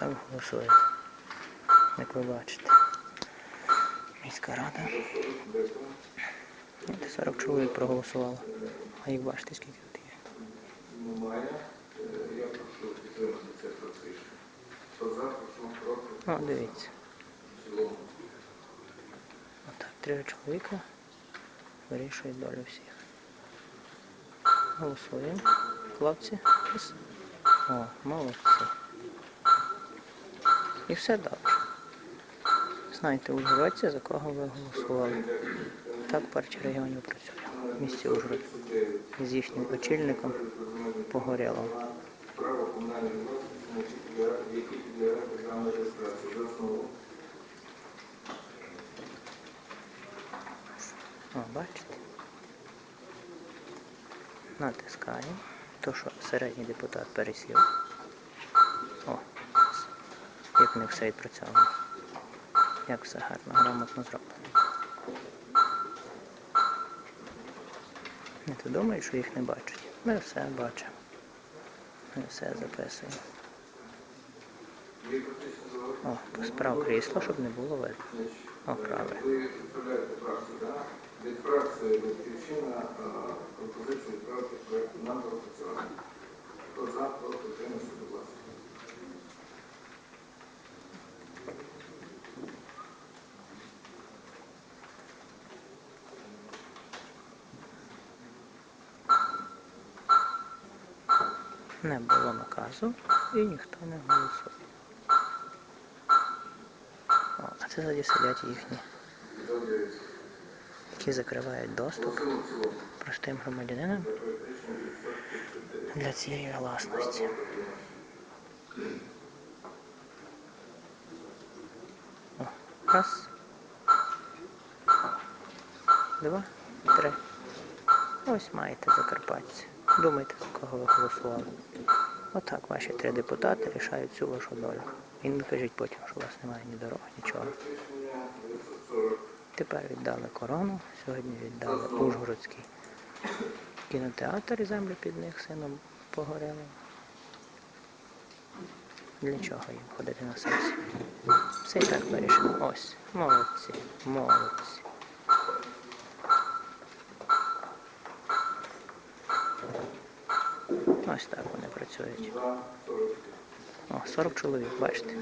Так голосують. Як ви бачите. Міська рада. 40 чоловік проголосувало. А як бачите, скільки тут є? Немає. Прошу підтримати проект рішення. Хто за, прошу. О, дивіться. Отак, три чоловіка вирішують долю всіх. Голосуємо. Хлопці. О, молодці. І все добре. Знаєте, Ужгородці, за кого ви голосували. Так партія регіонів працює в місті Ужгород. З їхнім очільником основу. О, бачите? Натискаємо. То, що середній депутат пересів. О, як не все відпрацьовано. Як все гарно, грамотно зроблено. Не ти думаєш, що їх не бачать? Ми все бачимо. Ми все записуємо. О, посправ крісло, щоб не було видно. О, правильно. Ви представляєте фракцію, так? Від фракції Батьківщина е, пропозицію відправити проект на доопрацювання. Хто за, проти, утримався, будь ласка. Не було наказу і ніхто не голосує. О, а це тоді сидять їхні, які закривають доступ простим громадянинам для цієї власності. О, раз. Два, три. Ось маєте закарпатці. Думайте, за кого ви голосували. Отак ваші три депутати рішають всю вашу долю. І не кажіть потім, що у вас немає ні дорог, нічого. Тепер віддали корону, сьогодні віддали Ужгородський кінотеатр і землю під них сином погорело. Для чого їм ходити на сесію? Все і так вирішено. Ось, молодці, молодці. Ось так вони працюють. 40. О, 40 чоловік, бачите.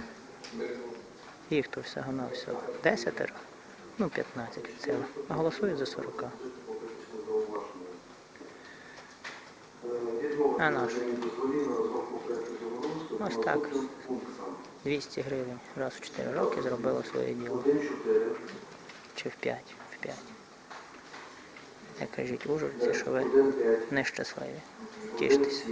Їх то всього на всього 10, ну 15 від сили. А голосують за 40. А наш? Ось так. 200 гривень раз в 4 роки зробило своє діло. Чи в 5, в 5. Як кажіть ужгородці, що ви нещасливі. Тіштеся.